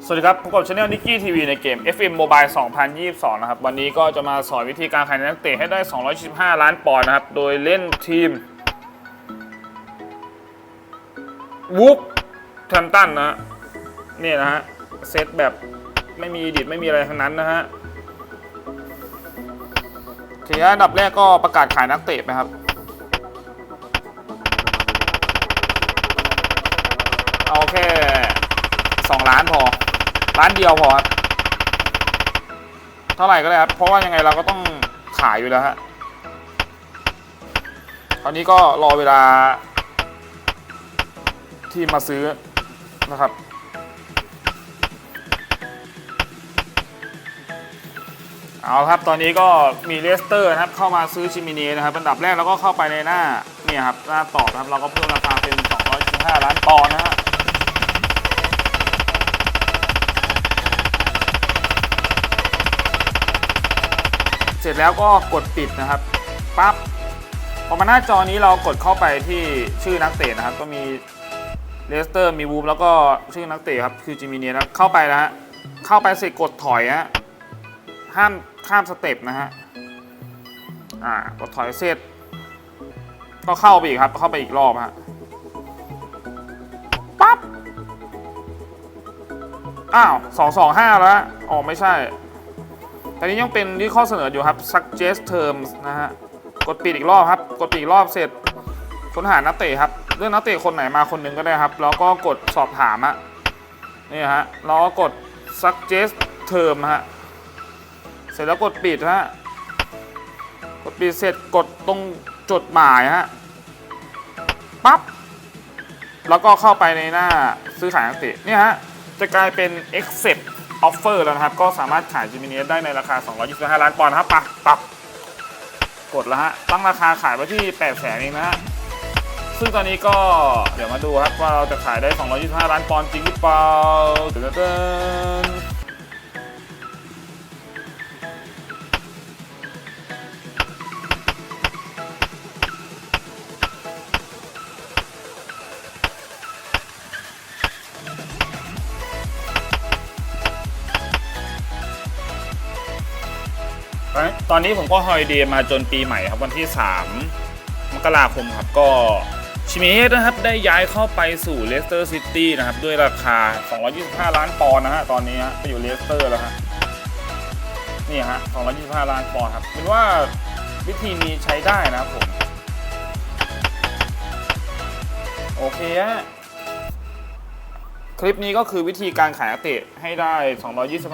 สวัสดีครับพบกับช anel นิกกี้ทีวีในเกม FM Mobile 2022 นะครับ วันนี้ก็จะมาสอนวิธีการขายนักเตะให้ได้225ล้านปอนด์นะครับ โดยเล่นทีมวูฟแทมตันนะนี่นะฮะ เซตแบบไม่มีดิดไม่มีอะไรทั้งนั้นนะฮะทีนี้อันดับแรกก็ประกาศขายนักเตะไหมครับ เอาแค่ สองล้านพอล้านเดียวพอครับเท่าไหร่ก็ได้ครับเพราะว่ายังไงเราก็ต้องขายอยู่แล้วฮะคราวนี้ก็รอเวลาที่มาซื้อนะครับเอาครับตอนนี้ก็มีเลสเตอร์นะครับเข้ามาซื้อชิมินีนะครับอันดับแรกเราก็เข้าไปในหน้าเนี่ยครับหน้าตอบครับเราก็เพิ่มราคาเป็น 215 ล้านปอนด์นะฮะ เสร็จแล้วก็กดปิดนะครับปั๊บพอมาหน้าจอนี้เรากดเข้าไปที่ชื่อนักเตะนะครับ ก็มีเลสเตอร์มีวูฟแล้วก็ชื่อนักเตะครับคือจิมิเนียนะเข้าไปนะฮะเข้าไปเสร็จกดถอยฮะห้ามข้ามสเต็ปนะฮะอ่ากดถอยเสร็จ ก็เข้าไปอีกครับ เข้าไปอีกรอบฮะปั๊บอ้าวสองสองห้าแล้ว อ๋อ ไม่ใช่ แต่นี้ยังเป็นที่ข้อเสนออยู่ครับ suggest terms นะฮะ กดปิดอีกรอบครับ กดปิดอีกรอบเสร็จค้นหานักเตะครับ เรื่องนักเตะคนไหนมาคนหนึ่งก็ได้ครับ แล้วก็กดสอบถามอะนี่ฮะ แล้วก็กด suggest term ฮะ เสร็จแล้วกดปิดฮะ กดปิดเสร็จกดตรงจดหมายฮะ ปั๊บ แล้วก็เข้าไปในหน้าซื้อขายนักเตะเนี่ยฮะ จะกลายเป็น accept ออฟเฟอร์แล้วนะครับ ก็สามารถขายจิมิเนียได้ในราคา 225 ล้านปอนด์นะครับปะปรับกดแล้วฮะ ตั้งราคาขายไว้ที่8แสนเองนะฮะ ซึ่งตอนนี้ก็เดี๋ยวมาดูครับว่าเราจะขายได้ 225 ล้านปอนด์จริงหรือเปล่าเดิน ตอนนี้ผมก็ฮอยเดย์มาจนปีใหม่ครับวันที่ 3 มกราคมครับก็ชิมิเมสนะครับได้ย้ายเข้าไปสู่เลสเตอร์ซิตี้นะครับด้วยราคา 225 ล้านปอนด์นะฮะตอนนี้ฮะไปอยู่เลสเตอร์แล้วฮะนี่ฮะ 225 ล้านปอนด์ครับเป็นว่าวิธีนี้ใช้ได้นะครับผม โอเคฮะ คลิปนี้ก็คือวิธีการขายนักเตะให้ได้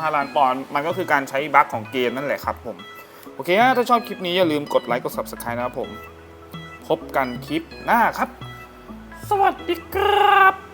225 ล้านปอนด์มันก็คือการใช้บั๊กของเกมนั่นแหละครับผม โอเคถ้าชอบคลิปนี้อย่าลืมกดไลค์กด Subscribe นะครับผม พบกันคลิปหน้าครับ สวัสดีครับ